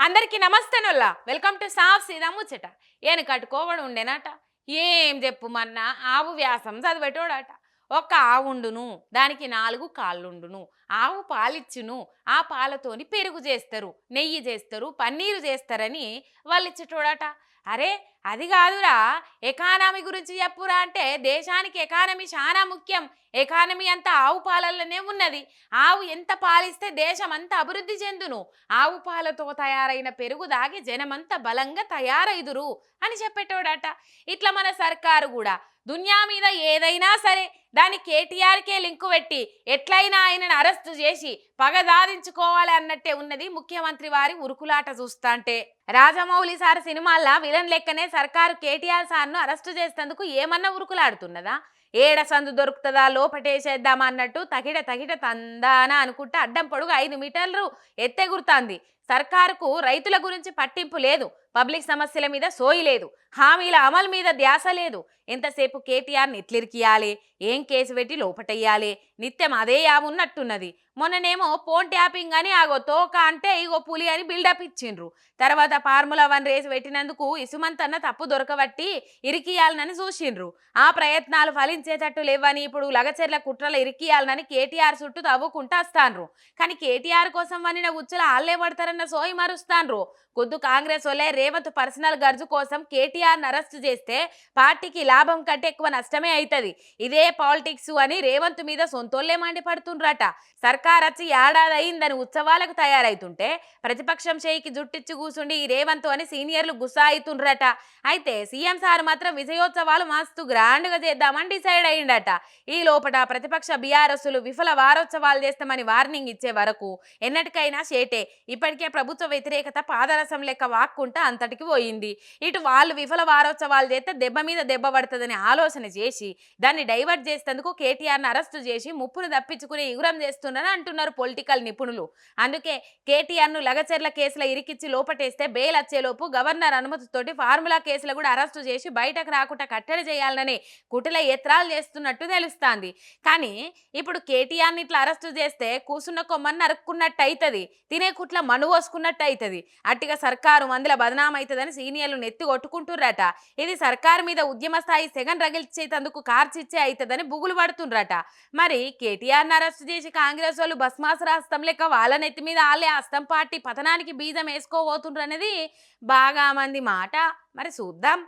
అందరికీ నమస్తేనొల్లా welcome to సాఫ్ సీదా ముచ్చట. ఏను కట్టుకోవడం ఉండేనట. ఏం చెప్పుమన్నా ఆవు వ్యాసం చదివేటోడట. ఒక్క ఆవుండును దానికి నాలుగు కాళ్ళుండును. ఆవు పాలిచ్చును ఆ పాలతోని పెరుగు చేస్తారు నెయ్యి చేస్తారు పన్నీరు చేస్తారని వాళ్ళు ఇచ్చేటోడట అరే అది కాదురా. ఎకానమీ గురించి చెప్పురా అంటే దేశానికి ఎకానమీ చాలా ముఖ్యం. ఎకానమీ అంతా ఆవు పాలల్లోనే ఉన్నది. ఆవు ఎంత పాలిస్తే దేశం అంత అభివృద్ధి చెందును? ఆవు పాలతో తయారైన పెరుగు దాగి జనమంతా బలంగా తయారైదురు అని చెప్పేటోడట. ఇట్లా మన సర్కారు కూడా దునియా మీద ఏదైనా సరే దాని కేటీఆర్కే లింకు పెట్టి ఎట్లయినా ఆయనను అరెస్టు చేసి పగ సాధించుకోవాలి అన్నట్టే ఉన్నది ముఖ్యమంత్రి వారి ఉరుకులాట చూస్తాంటే రాజమౌళి సార్ సినిమాల్లో విలన్ లెక్కనే సర్కారు కేటీఆర్ సార్ను అరెస్టు చేసేందుకు ఏమన్నా ఉరుకులాడుతున్నదా? ఏడ సందు దొరుకుతుందా? లోపటేసేద్దామా అన్నట్టు తగిట తగిట తందానా అనుకుంటా అడ్డం పొడుగు ఐదు మీటర్లు ఎత్తెగురుతాంది. సర్కారుకు రైతుల గురించి పట్టింపు లేదు. పబ్లిక్ సమస్యల మీద సోయి లేదు హామీల అమలు మీద ధ్యాస లేదు. ఎంతసేపు కేటీఆర్ని ఎట్లిరికియాలి ఏం కేసు పెట్టి లోపటెయ్యాలి? నిత్యం అదే యామున్నట్టున్నది మొన్ననేమో ఫోన్ ట్యాపింగ్ అని ఆగో తోక అంటే ఇగో పులి అని బిల్డప్ ఇచ్చిండ్రు. తర్వాత ఫార్ములా వన్ రేస్ పెట్టినందుకు ఇసుమంతన్న తప్పు దొరకబట్టి ఇరికియాలనని చూసిండ్రు. ఆ ప్రయత్నాలు ఫలించేటట్టు లేవని ఇప్పుడు లగచెర్ల కుట్రలు ఇరికియాలనని కేటీఆర్ చుట్టూ తవ్వుకుంటా వస్తాన్రు కానీ కేటీఆర్ కోసం వనిన ఉచ్చులు ఆళ్ళే పడతారన్న సోయి మరుస్తాన్రు కొద్దు కాంగ్రెస్ వల్లే రేవంత్ పర్సనల్ గర్జు కోసం కేటీఆర్ని అరెస్ట్ చేస్తే పార్టీకి లాభం కంటే ఎక్కువ నష్టమే అవుతుంది ఇదే పాలిటిక్స్ అని రేవంత్ మీద సొంతోళ్ళే మండిపడుతుండ్రట. సర్కార్ వచ్చి ఏడాది అయిందని ఉత్సవాలకు తయారైతుంటే ప్రతిపక్షం చేయికి జుట్టిచ్చి కూసుండి ఈ రేవంత్ అని సీనియర్లు గుస్సా అవుతుండ్రట అయితే సీఎం సార్ మాత్రం విజయోత్సవాలు మస్తు గ్రాండ్గా చేద్దామని డిసైడ్ అయ్యిండట. ఈ లోపల ప్రతిపక్ష బీఆర్ఎస్లు విఫల వారోత్సవాలు చేస్తామని వార్నింగ్ ఇచ్చే వరకు ఎన్నటికైనా షేటే. ఇప్పటికే ప్రభుత్వ వ్యతిరేకత పాదరసం లెక్క వాక్కుంటా అంతటికి పోయింది. ఇటు వాళ్ళు విఫల వారోత్సవాలు చేస్తే దెబ్బ మీద దెబ్బ పడుతుందని ఆలోచన చేసి దాన్ని డైవర్ట్ చేసేందుకు కేటీఆర్ని అరెస్టు చేసి ముప్పును తప్పించుకునే ఇగురం చేస్తున్నారని అంటున్నారు పొలిటికల్ నిపుణులు. అందుకే కేటీఆర్ను లగచెర్ల కేసుల ఇరికిచ్చి లోపటేస్తే బెయిల్ వచ్చేలోపు గవర్నర్ అనుమతితోటి ఫార్ములా కేసులు కూడా అరెస్టు చేసి బయటకు రాకుండా కట్టడి చేయాలని కుటిల ఎత్రాలు చేస్తున్నట్టు తెలుస్తాంది. కానీ ఇప్పుడు కేటీఆర్ని ఇట్లా అరెస్టు చేస్తే కూసున్న కొమ్మని నరుక్కున్నట్టు అవుతుంది తినే కుట్ల మనువోసుకున్నట్టు అవుతుంది అట్టిగా సర్కారు మందుల బదన అవుతుందని సీనియర్లు నెత్తి కొట్టుకుంటుర్రట. ఇది సర్కారు మీద ఉద్యమ స్థాయి సెగన్ రగిల్చేతందుకు కార్చిచ్చే అవుతుందని బుగులు పడుతుండ్రట. మరి కేటీఆర్ని అరెస్ట్ చేసి కాంగ్రెస్ వాళ్ళు భస్మాసుర హస్తం లెక్క వాళ్ళ నెత్తి మీద వాళ్ళే హస్తం పార్టీ పతనానికి బీజం వేసుకోబోతుండ్రు అనేది బాగా మంది మాట. మరి చూద్దాం.